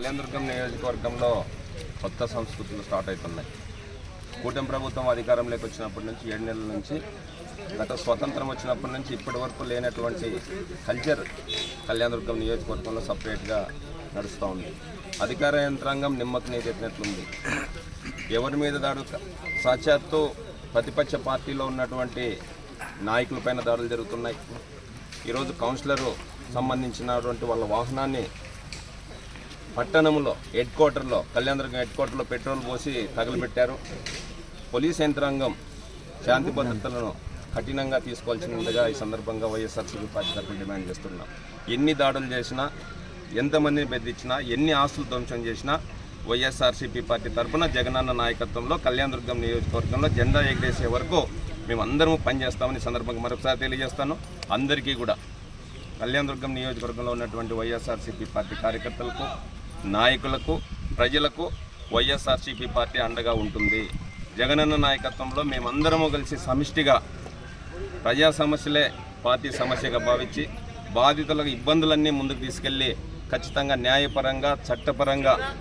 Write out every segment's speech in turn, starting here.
కళ్యాణదుర్గం నియోజకవర్గంలో కొత్త సంస్కృతులు స్టార్ట్ అవుతున్నాయి. కూటమి ప్రభుత్వం అధికారంలోకి వచ్చినప్పటి నుంచి ఏడు నెలల నుంచి గత స్వతంత్రం వచ్చినప్పటి నుంచి ఇప్పటి వరకు లేనటువంటి కల్చర్ కళ్యాణదుర్గం నియోజకవర్గంలో సపరేట్గా నడుస్తూ ఉంది. అధికార యంత్రాంగం నిమ్మకు నీరెత్తినట్లుంది. ఎవరి మీద దాడు సాక్షాత్తు ప్రతిపక్ష పార్టీలో ఉన్నటువంటి నాయకులపైన దాడులు జరుగుతున్నాయి. ఈరోజు కౌన్సిలరు సంబంధించినటువంటి వాళ్ళ వాహనాన్ని పట్టణంలో హెడ్ క్వార్టర్లో కళ్యాణదుర్గం హెడ్ క్వార్టర్లో పెట్రోల్ పోసి తగలబెట్టారు. పోలీస్ యంత్రాంగం శాంతి భద్రతలను కఠినంగా తీసుకోవాల్సిందిగా ఈ సందర్భంగా వైఎస్ఆర్సీపీ పార్టీ తరఫున డిమాండ్ చేస్తున్నాం. ఎన్ని దాడులు చేసినా ఎంతమందిని బెదిరించినా ఎన్ని ఆస్తులు ధ్వంసం చేసినా వైఎస్ఆర్సీపీ పార్టీ తరఫున జగనన్న నాయకత్వంలో కళ్యాణదుర్గం నియోజకవర్గంలో జెండా ఎగరేసే వరకు మేము అందరము పనిచేస్తామని ఈ సందర్భంగా మరొకసారి తెలియజేస్తాను. అందరికీ కూడా కళ్యాణదుర్గం నియోజకవర్గంలో ఉన్నటువంటి వైఎస్ఆర్సీపీ పార్టీ కార్యకర్తలకు నాయకులకు ప్రజలకు వైఎస్ఆర్సీపీ పార్టీ అండగా ఉంటుంది. జగనన్న నాయకత్వంలో మేమందరము కలిసి సమిష్టిగా ప్రజా సమస్యలే పార్టీ సమస్యగా భావించి బాధితులకు ఇబ్బందులన్నీ ముందుకు తీసుకెళ్ళి ఖచ్చితంగా న్యాయపరంగా చట్టపరంగా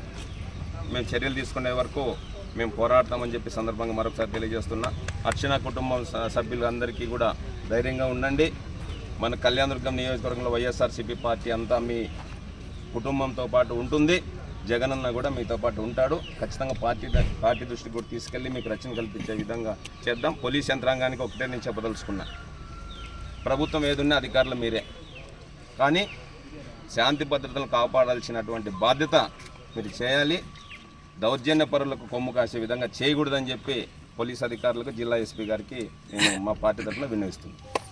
మేము చర్యలు తీసుకునే వరకు మేము పోరాడతామని చెప్పి సందర్భంగా మరొకసారి తెలియజేస్తున్నా. అర్చన కుటుంబం స- సభ్యులందరికీ కూడా ధైర్యంగా ఉండండి. మన కళ్యాణదుర్గం నియోజకవర్గంలో వైఎస్ఆర్సీపీ పార్టీ అంతా మీ కుటుంబంతో పాటు ఉంటుంది. జగనన్న కూడా మీతో పాటు ఉంటాడు. ఖచ్చితంగా పార్టీ ద- పార్టీ దృష్టికి కూడా తీసుకెళ్ళి మీకు రక్షణ కల్పించే విధంగా చేద్దాం. పోలీస్ యంత్రాంగానికి ఒకటే నేను చెప్పదలుచుకున్నా. ప్రభుత్వం ఏదున్నా అధికారులు మీరే. కానీ శాంతి భద్రతలు కాపాడాల్సినటువంటి బాధ్యత మీరు చేయాలి. దౌర్జన్య పరులకు కొమ్ము కాసే విధంగా చేయకూడదని చెప్పి పోలీస్ అధికారులకు జిల్లా ఎస్పీ గారికి నేను మా పార్టీ తరఫున విన్నవిస్తున్నాను